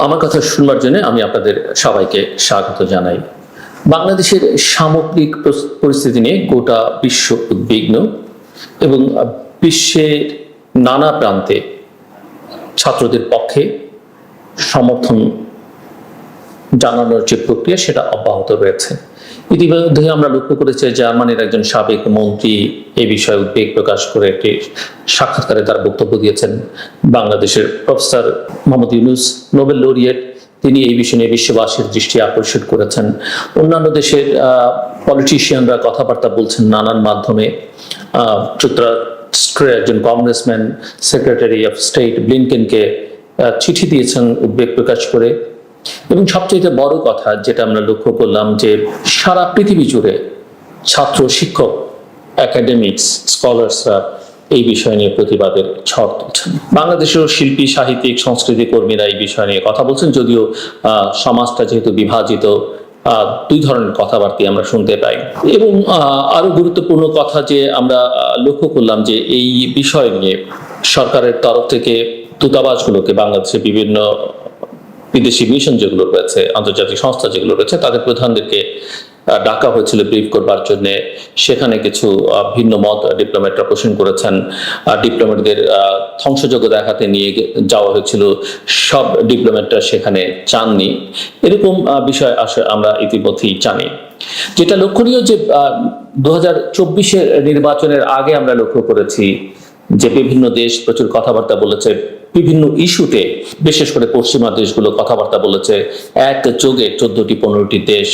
আমার কথা শুনবার জন্য আমি আপনাদের সবাইকে স্বাগত জানাই। বাংলাদেশের সামগ্রিক পরিস্থিতি নিয়ে গোটা বিশ্ব উদ্বিগ্ন এবং বিশ্বের নানা প্রান্তে ছাত্রদের পক্ষে সমর্থন জানানোর যে প্রক্রিয়া, সেটা অব্যাহত রয়েছে। ইতিমধ্যে আমরা লক্ষ্য করেছি জার্মানির একজন সাবেক মন্ত্রী এই বিষয়ে উদ্বেগ প্রকাশ করে একটি সাক্ষাৎকারে তার বক্তব্য দিয়েছেন বাংলাদেশের professor Mohammad Yunus, Nobel laureate. তিনি এই বিষয় নিয়ে বিশ্ববাসীর দৃষ্টি আকর্ষণ করেছেন। অন্যান্য দেশের পলিটিশিয়ানরা কথাবার্তা বলছেন নানান মাধ্যমে। যুক্তরাষ্ট্রের একজন কংগ্রেসম্যান সেক্রেটারি অফ স্টেট ব্লিনকেনকে চিঠি দিয়েছেন উদ্বেগ প্রকাশ করে। এবং সবচেয়ে বড় কথা যেটা আমরা লক্ষ্য করলাম যে সারা পৃথিবী জুড়ে ছাত্র, শিক্ষক একাডেমিক্স স্কলার্সরা এই বিষয় নিয়ে প্রতিবাদের ঝড় তুলছেন। বাংলাদেশের শিল্পী, সাহিত্যিক, সংস্কৃতি কর্মীরা এই বিষয় নিয়ে কথা বলছেন। যদিও সমাজটা যেহেতু বিভাজিত দুই ধরনের কথাবার্তা আমরা শুনতে পাই। এবং আরও গুরুত্বপূর্ণ কথা যে আমরা লক্ষ্য করলাম যে এই বিষয় নিয়ে সরকারের তরফ থেকে দূতাবাসগুলোকে, বাংলাদেশের বিভিন্ন বিদেশি মিশন যেগুলো রয়েছে, আন্তর্জাতিক সংস্থা যেগুলো রয়েছে, তাদের প্রধানদেরকে ডাকা হয়েছিল ব্রিফ করবার জন্য। সেখানে কিছু ভিন্ন মত ডিপ্লোমেটরা পোষণ করেছেন। ডিপ্লোম্যাটদের ধ্বংসযোগ্য দেখাতে নিয়ে যাওয়া হয়েছিল। সব ডিপ্লোমেটরা সেখানে চাননি। এরকম বিষয় আসলে আমরা ইতিমধ্যেই জানি। যেটা লক্ষণীয় যে দু হাজার নির্বাচনের আগে আমরা লক্ষ্য করেছি যে বিভিন্ন দেশ প্রচুর কথাবার্তা বলেছে। বিভিন্ন ইস্যুতে, বিশেষ করে পশ্চিমা দেশগুলো কথাবার্তা বলেছে, এক যোগে চোদ্দটি পনেরোটি দেশ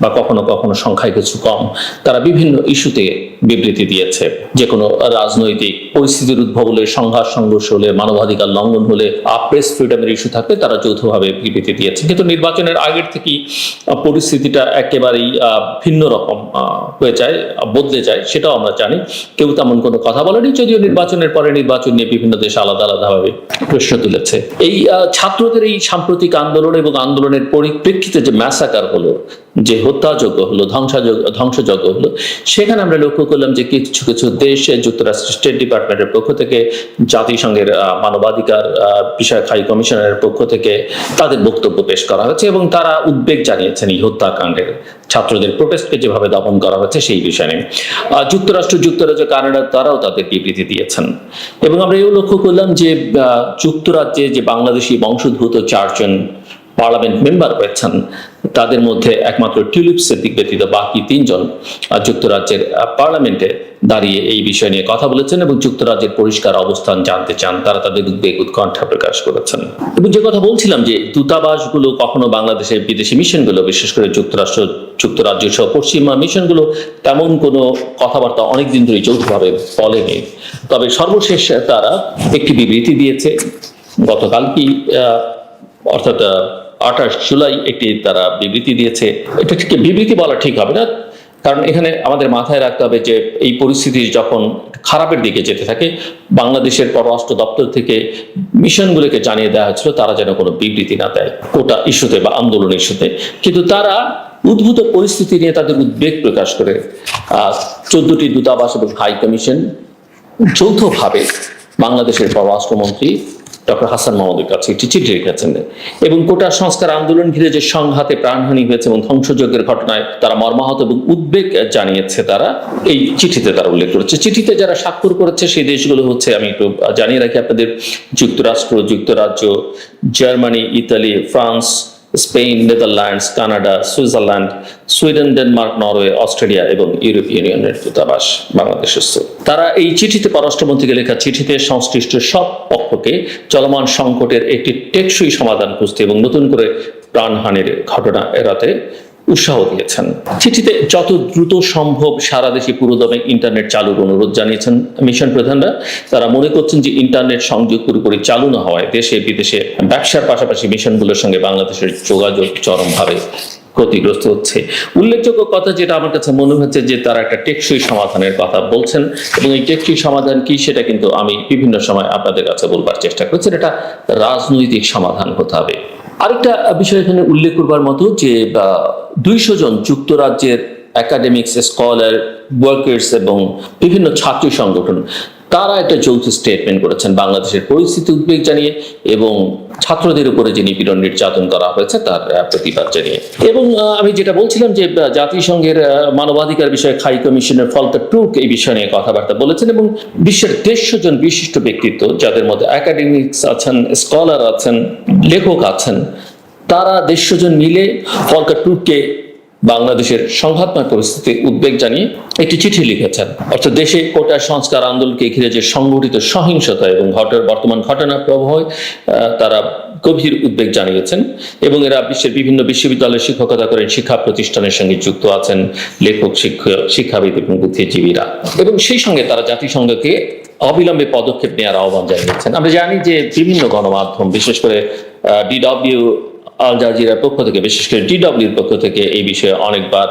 বা কখনো কখনো সংখ্যায় কিছু কম। তারা বিভিন্ন ইস্যুতে বিবৃতি দিয়েছে। যে কোনো রাজনৈতিক পরিস্থিতির উদ্ভব হলে সংঘাত, সংঘর্ষ হলে, মানবাধিকার লঙ্ঘন হলে প্রেস ফ্রিডমের ইস্যু থাকলে তারা যৌথভাবে বিবৃতি দিয়েছে। কিন্তু নির্বাচনের আগের থেকেই পরিস্থিতিটা একেবারেই ভিন্ন রকম হয়ে যায় বদলে যায়, সেটাও আমরা জানি। কেউ তেমন কোনো কথা বলেনি, যদিও নির্বাচনের পরে নির্বাচন নিয়ে বিভিন্ন দেশ আলাদা আলাদাভাবে প্রশ্ন তুলেছে। এই ছাত্রদের এই সাম্প্রতিক আন্দোলন এবং আন্দোলনের পরিপ্রেক্ষিতে যে ম্যাসাকার হলো, যে হত্যাযোগ্য হলো ধ্বংসযোগ্য ধ্বংসযোগ্য হলো, সেখানে আমরা লক্ষ্য করলাম যে কিছু কিছু দেশে যুক্তরাষ্ট্রের স্টেট ডিপার্টমেন্টের পক্ষ থেকে জাতিসংঘের মানবাধিকার আহ, বিষয়ক হাই কমিশনারের পক্ষ থেকে তাদের বক্তব্য পেশ করা হয়েছে এবং তারা উদ্বেগ জানিয়েছেন এই হত্যাকাণ্ডের। ছাত্রদের প্রোটেস্টকে যেভাবে দমন করা হচ্ছে সেই বিষয় নিয়ে। যুক্তরাষ্ট্র যুক্তরাজ্য কানাডা তারাও তাদের বিবৃতি দিয়েছেন। এবং আমরা এও লক্ষ্য করলাম যে যুক্তরাজ্যে যে বাংলাদেশি বংশোদ্ভূত চারজন পার্লামেন্ট মেম্বার রয়েছেন তাদের মধ্যে একমাত্র টিউলিপ সিদ্দিক ব্যতীত বাকি তিনজন যুক্তরাজ্যের পার্লামেন্টে দাঁড়িয়ে এই বিষয় নিয়ে কথা বলেছেন এবং যুক্তরাজ্যের পরিষ্কার অবস্থান জানতে চান। তারা তাদের উদ্বেগ, উৎকণ্ঠা প্রকাশ করেছেন। এবং যে কথা বলছিলাম যে দূতাবাসগুলো কখনো বাংলাদেশের বিদেশি মিশনগুলো, বিশেষ করে যুক্তরাষ্ট্র, যুক্তরাজ্য সহ পশ্চিমা মিশনগুলো তেমন কোনো কথাবার্তা অনেকদিন ধরে যৌথভাবে বলেনি। তবে সর্বশেষ তারা একটি বিবৃতি দিয়েছে। গতকাল কি অর্থাৎ আঠাশ জুলাই একটি তারা বিবৃতি দিয়েছে। এটা ঠিক, বিবৃতি বলা ঠিক হবে না, কারণ এখানে আমাদের মাথায় রাখতে হবে যে এই পরিস্থিতি যখন খারাপের দিকে যেতে থাকে, বাংলাদেশের পররাষ্ট্র দপ্তর থেকে মিশনগুলোকে জানিয়ে দেওয়া হয়েছিল, তারা যেন কোনো বিবৃতি না দেয় কোটা ইস্যুতে বা আন্দোলন ইস্যুতে। কিন্তু তারা উদ্ভূত পরিস্থিতি নিয়ে তাদের উদ্বেগ প্রকাশ করে। চোদ্দটি দূতাবাস এবং হাই কমিশন যৌথভাবে বাংলাদেশের পররাষ্ট্রমন্ত্রী ডক্টর হাসান মাহমুদের কাছে একটি চিঠি রেখেছেন এবং কোটা সংস্কার আন্দোলন ঘিরে যে সংঘাতে প্রাণহানি হয়েছে এবং ধ্বংসযজ্ঞের ঘটনায় তারা মর্মাহত এবং উদ্বেগ জানিয়েছে তারা, এই চিঠিতে তারা উল্লেখ করেছে। চিঠিতে যারা স্বাক্ষর করেছে সেই দেশগুলো হচ্ছে, আমি একটু জানিয়ে রাখি আপনাদের, যুক্তরাষ্ট্র, যুক্তরাজ্য, Germany, Italy, France Spain Netherlands, Canada, Switzerland, Sweden, Denmark, Norway, Australia এবং ইউরোপ ইউনিয়নের দূতাবাস বাংলাদেশের তারা এই চিঠিতে পররাষ্ট্রমন্ত্রীকে লেখা চিঠিতে সংশ্লিষ্ট সব পক্ষকে চলমান সংকটের একটি টেকসই সমাধান খুঁজতে এবং নতুন করে প্রাণহানির ঘটনা এড়াতে উৎসাহ দিয়েছেন। চিঠিতে যত দ্রুত সম্ভব সারা দেশে পুরোদমে ইন্টারনেট চালুর অনুরোধ জানিয়েছেন মিশন প্রধানরা। তারা মনে করছেন যে ইন্টারনেট সংযোগ পুরোপুরি চালু না হওয়ায় দেশে বিদেশে ব্যবসার পাশাপাশি মিশনগুলোর সঙ্গে বাংলাদেশের যোগাযোগ চরমভাবে ক্ষতিগ্রস্ত হচ্ছে। উল্লেখযোগ্য কথা যেটা আমার কাছে মনে হচ্ছে যে তারা একটা টেকসই সমাধানের কথা বলছেন এবং এই টেকসই সমাধান কি সেটা কিন্তু আমি বিভিন্ন সময় আপনাদের কাছে বলবার চেষ্টা করছি। এটা রাজনৈতিক সমাধান হতে হবে। আরেকটা বিষয় এখানে উল্লেখ করবার মতো যে দুইশো জন যুক্তরাজ্যের একাডেমিক্স স্কলার ওয়ার্কার্স এবং বিভিন্ন ছাত্রী সংগঠন। তারা একটা যৌথ স্টেটমেন্ট করেছেন। বাংলাদেশের পরিস্থিতি উদ্বেগ জানিয়ে এবং ছাত্রদের উপরে যে নিপীড়ন নির্যাতন করা হয়েছে, তার প্রতিবাদ জানিয়ে। এবং আমি যেটা বলছিলাম যে জাতিসংঘের মানবাধিকার বিষয়ে খাই কমিশনের ফলতা টুক এই বিষয় নিয়ে কথাবার্তা বলেছেন এবং বিশ্বের দেড়শো জন বিশিষ্ট ব্যক্তিত্ব, যাদের মধ্যে একাডেমিক্স আছেন স্কলার আছেন, লেখক আছেন, তারা দেড়শো জন মিলে ফলকা টুককে বাংলাদেশের সংঘাতময় পরিস্থিতি উদ্বেগ জানিয়ে একটি চিঠি লিখেছেন। অর্থাৎ দেশে কোটা সংস্কার আন্দোলনকে ঘিরে যে সংগঠিত সহিংসতা এবং ঘটের বর্তমান ঘটনার প্রবাহে তারা গভীর উদ্বেগ জানিয়েছেন এবং এরা বিশ্বের বিভিন্ন বিশ্ববিদ্যালয়ে শিক্ষকতা করেন, শিক্ষা প্রতিষ্ঠানের সঙ্গে যুক্ত আছেন লেখক, শিক্ষক, শিক্ষাবিদ এবং বুদ্ধিজীবীরা। এবং সেই সঙ্গে তারা জাতিসংঘকে অবিলম্বে পদক্ষেপ নেওয়ার আহ্বান জানিয়েছেন। আমরা জানি যে বিভিন্ন গণমাধ্যম, বিশেষ করে ডিডব্লিউ আল জাজিরার পক্ষ থেকে, বিশেষ করে ডিডব্লিউর পক্ষ থেকে এই বিষয়ে অনেকবার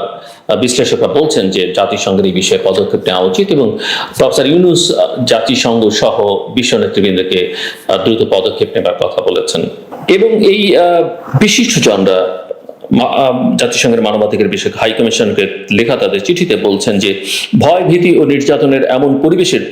বিশ্লেষকরা বলছেন যে জাতিসংঘের এই বিষয়ে পদক্ষেপ নেওয়া উচিত এবং প্রফেসর ইউনুস জাতিসংঘ সহ বিশ্ব নেতৃবৃন্দকে দ্রুত পদক্ষেপ নেবার কথা বলেছেন। এবং এই বিশিষ্টজনরা জাতিসংঘের মানবাধিকার বিষয়ক হাই কমিশনকে লেখা তাদের চিঠিতে বলছেন যে, ভয়, ভীতি ও নির্যাতনের এমন পরিবেশের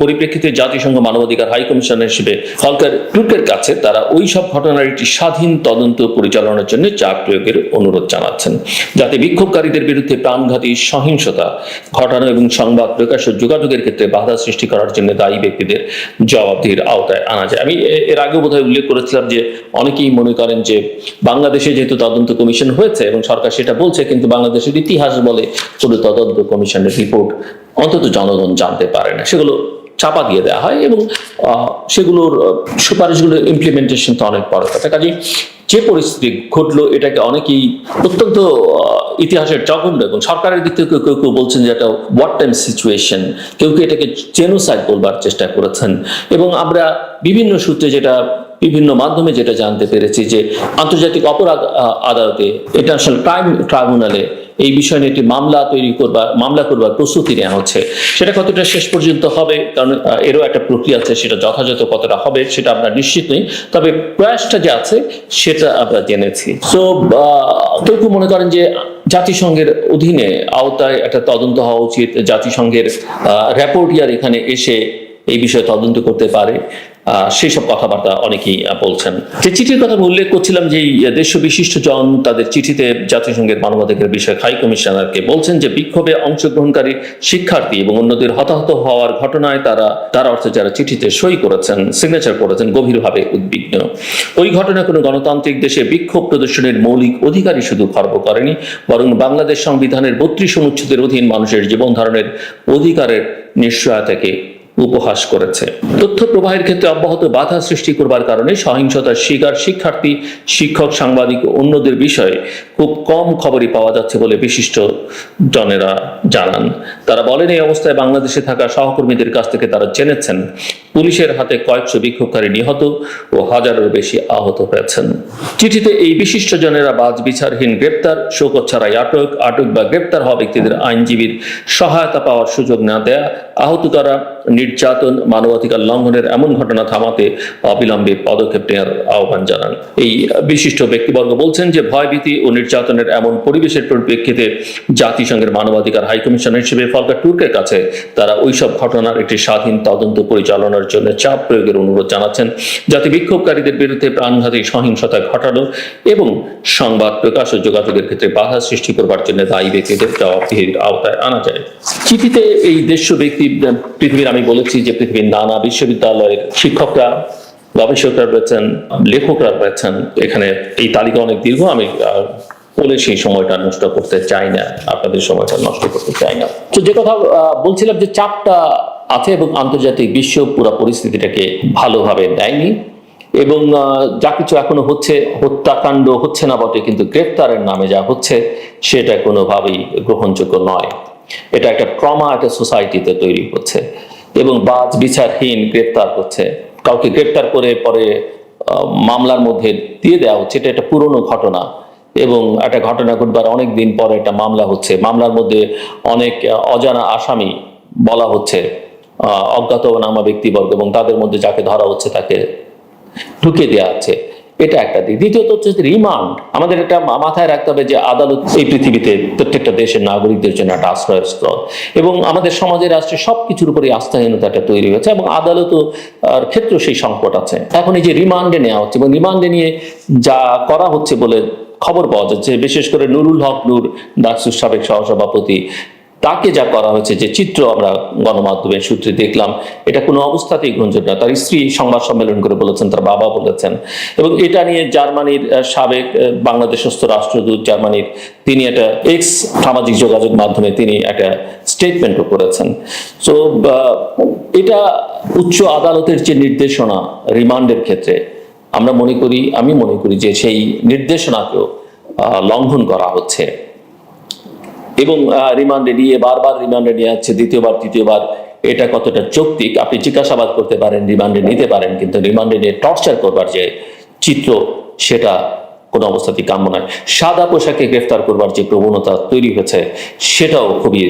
পরিপ্রেক্ষিতে জাতিসংঘ মানবাধিকার হাই কমিশনার হিসেবে ফলকার টুর্কের কাছে তারা ওই সব ঘটনার একটি স্বাধীন তদন্ত পরিচালনার জন্য চাপ প্রয়োগের অনুরোধ জানাচ্ছেন। যাতে বিক্ষোভকারীদের বিরুদ্ধে প্রাণঘাতী সহিংসতা, ঘটানো এবং সংবাদ প্রকাশ ও যোগাযোগের ক্ষেত্রে বাধা সৃষ্টি করার জন্য দায়ী ব্যক্তিদের জবাবদিহির আওতায় আনা যায়। আমি এর আগে বোধহয় উল্লেখ করেছিলাম যে, অনেকেই মনে করেন যে, বাংলাদেশে যেহেতু তদন্ত কমিশন হয়েছে এবং সরকার সেটা বলছে, কিন্তু বাংলাদেশের ইতিহাস বলে কোনো তদন্ত কমিশনের রিপোর্ট অন্তত জনগণ জানতে পারে না। সেগুলো চাপা দিয়ে দেওয়া হয় এবং সেগুলোর সুপারিশগুলো ইমপ্লিমেন্টেশন তো অনেক বড় কথা। কাজে যে পরিস্থিতি ঘটলো, এটাকে অনেকেই অত্যন্ত ইতিহাসের জঘন্য এবং সরকারের দিক থেকে কেউ কেউ বলছেন যে এটা ওয়ার টাইম সিচুয়েশন কেউ কেউ এটাকে জেনোসাইড বলবার চেষ্টা করেছেন। এবং আমরা বিভিন্ন সূত্রে যেটা, বিভিন্ন মাধ্যমে যেটা জানতে পেরেছি যে আন্তর্জাতিক অপরাধ আদালতে ইন্টারন্যাশনাল ক্রাইম ট্রাইব্যুনালে এই বিষয়ে নিয়ে একটি মামলা তৈরি করবার, মামলা করবার প্রস্তুতি নেওয়া হচ্ছে। সেটা কতটা শেষ পর্যন্ত হবে, কারণ এরও একটা প্রক্রিয়া আছে, সেটা যথাযথ কতটা হবে, সেটা আমরা নিশ্চিত নই। তবে প্রয়াসটা যে আছে, সেটা আমরা জেনেছি। তো কেউ মনে করেন যে জাতিসংঘের অধীনে আওতায় একটা তদন্ত হওয়া উচিত। জাতিসংঘের র্যাপোর্টিয়ার এখানে এসে এই বিষয়ে তদন্ত করতে পারে। সেই সব কথাবার্তা অনেকেই বলছেন। যে চিঠির কথা আমি উল্লেখ করছিলাম যে দেশ বিশিষ্ট জন তাদের চিঠিতে জাতিসংঘের মানবাধিকার বিষয়ক হাই কমিশনারকে বলছেন যে, বিক্ষোভে অংশগ্রহণকারী শিক্ষার্থী এবং অন্যদের হতাহত হওয়ার ঘটনায় তারা, তার অর্থে যারা চিঠিতে সই করেছেন সিগনেচার করেছেন, গভীরভাবে উদ্বিগ্ন। ওই ঘটনা কোনো গণতান্ত্রিক দেশে বিক্ষোভ প্রদর্শনের মৌলিক অধিকারই শুধু খর্ব করেনি, বরং বাংলাদেশ সংবিধানের বত্রিশ অনুচ্ছেদের অধীন মানুষের জীবন ধারণের অধিকারের নিশ্চয়তাকে উপহাস করেছে। তথ্য প্রবাহের ক্ষেত্রে অব্যাহত বাধা সৃষ্টি করবার কারণে সহিংসতার শিকার শিক্ষার্থী, শিক্ষক, সাংবাদিক অন্যদের বিষয়ে খুব কম খবরই পাওয়া যাচ্ছে বলে বিশিষ্ট জনেরা জানান। তারা বলেন, এই অবস্থায় বাংলাদেশে থাকা সহকর্মীদের কাছ থেকে তারা জেনেছেন পুলিশের হাতে কয়েকশো বিক্ষোভকারী নিহত ও হাজারের বেশি আহত হয়েছেন। চিঠিতে এই বিশিষ্ট জনেরা বাজ বিচারহীন গ্রেপ্তার শোকত ছাড়াই আটক আটক বা গ্রেপ্তার হওয়া ব্যক্তিদের আইনজীবীর সহায়তা পাওয়ার সুযোগ না দেয়া, আহত করা নির্যাতন, মানবাধিকার লঙ্ঘনের এমন ঘটনা থামাতে অবিলম্বে পদক্ষেপ নেওয়ার আহ্বান জানান। এই বিশিষ্ট ব্যক্তিবর্গ বলছেন যে, ভয়ভীতি ও নির্যাতনের এমন পরিবেশের পরিপ্রেক্ষিতে জাতিসংঘের মানবাধিকার হাইকমিশনার হিসেবে ফলকা টুর্কের কাছে তারা ওইসব ঘটনার একটি স্বাধীন তদন্ত পরিচালনার জন্য চাপ প্রয়োগের অনুরোধ জানাচ্ছেন। যাতে বিক্ষোভকারীদের বিরুদ্ধে প্রাণঘাতী সহিংসতা ঘটানো এবং সংবাদ প্রকাশ ও যোগাযোগের ক্ষেত্রে বাধা সৃষ্টি করবার জন্য দায়ী ব্যক্তিদের জবাবদিহির আওতায় আনা যায়। চিঠিতে এই দেশ ব্যক্তি পৃথিবীর আমি বলেছি যে পৃথিবীর নানা বিশ্ববিদ্যালয়ের শিক্ষকরা, গবেষকরা রয়েছেন, লেখকরা রয়েছেন। এখানে এই তালিকা অনেক দীর্ঘ, আমি বলে সেই সময়টা নষ্ট করতে চাই না। আপনাদের সময়টা নষ্ট করতে চাই না। তো যে কথা বলছিলাম যে চাপটা আছে এবং আন্তর্জাতিক বিশ্ব পুরো পরিস্থিতিটাকে ভালোভাবে দেয়নি এবং যা কিছু এখনও হচ্ছে, হত্যাকাণ্ড হচ্ছে না বটে, কিন্তু গ্রেপ্তারের নামে যা হচ্ছে, সেটা কোনোভাবেই গ্রহণযোগ্য নয়। এটা একটা ট্রমা, একটা সোসাইটিতে তৈরি হচ্ছে এবং বাজ বিচারহীন গ্রেপ্তার হচ্ছে। কাউকে গ্রেপ্তার করে পরে মামলার মধ্যে দিয়ে দেওয়া হচ্ছে, এটা একটা পুরনো ঘটনা এবং একটা ঘটনা ঘটবার অনেক দিন পরে একটা মামলা হচ্ছে। মামলার মধ্যে অনেক অজানা আসামি বলা হচ্ছে। অজ্ঞাতনামা ব্যক্তিবর্গ এবং তাদের মধ্যে যাকে ধরা হচ্ছে তাকে ঢুকিয়ে দেওয়া হচ্ছে এটা একটা দিক। দ্বিতীয়ত হচ্ছে রিমান্ড আমাদের মা- মাথায় রাখতে হবে যে আদালত এই পৃথিবীতে প্রত্যেকটা দেশের নাগরিকদের জন্য একটা আশ্রয়ের আশ্রয়স্থল এবং আমাদের সমাজে, রাষ্ট্রে সবকিছুর উপরে আস্থাহীনতাটা তৈরি হয়েছে এবং আদালতও আর ক্ষেত্রেও সেই সংকট আছে। এখন এই যে রিমান্ডে নেওয়া হচ্ছে এবং রিমান্ডে নিয়ে যা করা হচ্ছে বলে খবর পাওয়া যাচ্ছে, বিশেষ করে নুরুল হক নূর ডাকসুর সাবেক সহসভাপতি তাকে যা করা হয়েছে, যে চিত্র আমরা গণমাধ্যমের সূত্রে দেখলাম, এটা কোনো অবস্থাতেই গ্রহণযোগ্য না। তার স্ত্রী সংবাদ সম্মেলন করে বলেছেন, তার বাবা বলেছেন। এবং এটা নিয়ে জার্মানির সাবেক বাংলাদেশস্থ রাষ্ট্রদূত জার্মানির তিনি একটা এক্স সামাজিক যোগাযোগ মাধ্যমে তিনি একটা স্টেটমেন্টও করেছেন। সো এটা উচ্চ আদালতের যে নির্দেশনা রিমান্ডের ক্ষেত্রে, আমরা মনে করি, আমি মনে করি যে সেই নির্দেশনাকেও লঙ্ঘন করা হচ্ছে। এবং রিমান্ডে নিয়ে, বারবার রিমান্ডে নিয়ে যাচ্ছে দ্বিতীয়বার, তৃতীয়বার, এটা কতটা যৌক্তিক? আপনি জিজ্ঞাসাবাদ করতে পারেন, রিমান্ডে নিতে পারেন, কিন্তু রিমান্ডে নিয়ে টর্চার করবার যে চিত্র, সেটা কোনো অবস্থাতেই কাম্য নয়। সাদা পোশাকে গ্রেফতার করবার যে প্রবণতা তৈরি হয়েছে, সেটাও খুবই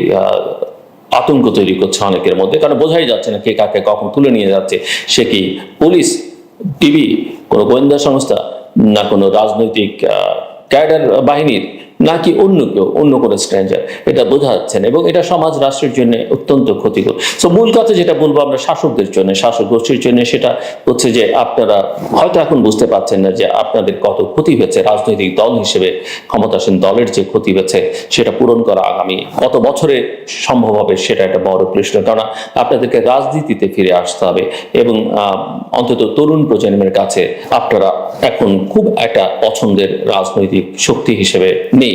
আতঙ্ক তৈরি করছে অনেকের মধ্যে, কারণ বোঝাই যাচ্ছে না কে কাকে কখন তুলে নিয়ে যাচ্ছে। সে কি পুলিশ টিভি কোনো গোয়েন্দা সংস্থা, না কোনো রাজনৈতিক ক্যাডার বাহিনীর নাকি অন্য কেউ, অন্য কোনো স্ট্রেঞ্জার এটা বোঝা যাচ্ছে এবং এটা সমাজ রাষ্ট্রের জন্য অত্যন্ত ক্ষতিকর। সো মূল কথা যেটা বলব আমরা শাসকদের জন্য, শাসক গোষ্ঠীর জন্য, সেটা হচ্ছে যে আপনারা হয়তো এখন বুঝতে পারছেন না যে আপনাদের কত ক্ষতি হয়েছে। রাজনৈতিক দল হিসেবে, ক্ষমতাসীন দলের যে ক্ষতি হয়েছে, সেটা পূরণ করা আগামী কত বছরে সম্ভব হবে, সেটা একটা বড় প্রশ্ন। কারণ আপনাদেরকে রাজনীতিতে ফিরে আসতে হবে এবং অন্তত তরুণ প্রজন্মের কাছে আপনারা এখন খুব একটা পছন্দের রাজনৈতিক শক্তি হিসেবে নেই।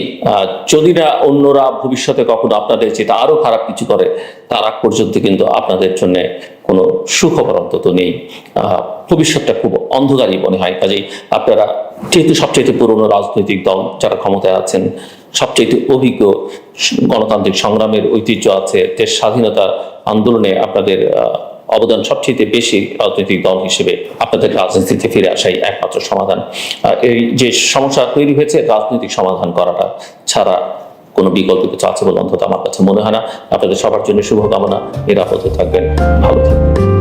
যদি না অন্যরা ভবিষ্যতে কখনো আপনাদের যেটা আরও খারাপ কিছু করে, তার আগ পর্যন্ত কিন্তু আপনাদের জন্য কোনো সুখবর অন্তত নেই। ভবিষ্যৎটা খুব অন্ধকারই মনে হয়। কাজেই আপনারা যেহেতু সবচেয়ে পুরনো রাজনৈতিক দল যারা ক্ষমতায় আছেন সবচেয়ে অভিজ্ঞ গণতান্ত্রিক সংগ্রামের ঐতিহ্য আছে, দেশ স্বাধীনতা আন্দোলনে আপনাদের অবদান সবচেয়ে বেশি রাজনৈতিক দল হিসেবে আপনাদের রাজনীতিতে ফিরে আসাই একমাত্র সমাধান। এই যে সমস্যা তৈরি হয়েছে, রাজনৈতিক সমাধান করাটা ছাড়া কোনো বিকল্প কিছু আছে বলে অন্তত আমার কাছে মনে হয় না। আপনাদের সবার জন্য শুভকামনা। নিরাপদে থাকবেন। ভালো থাকবেন।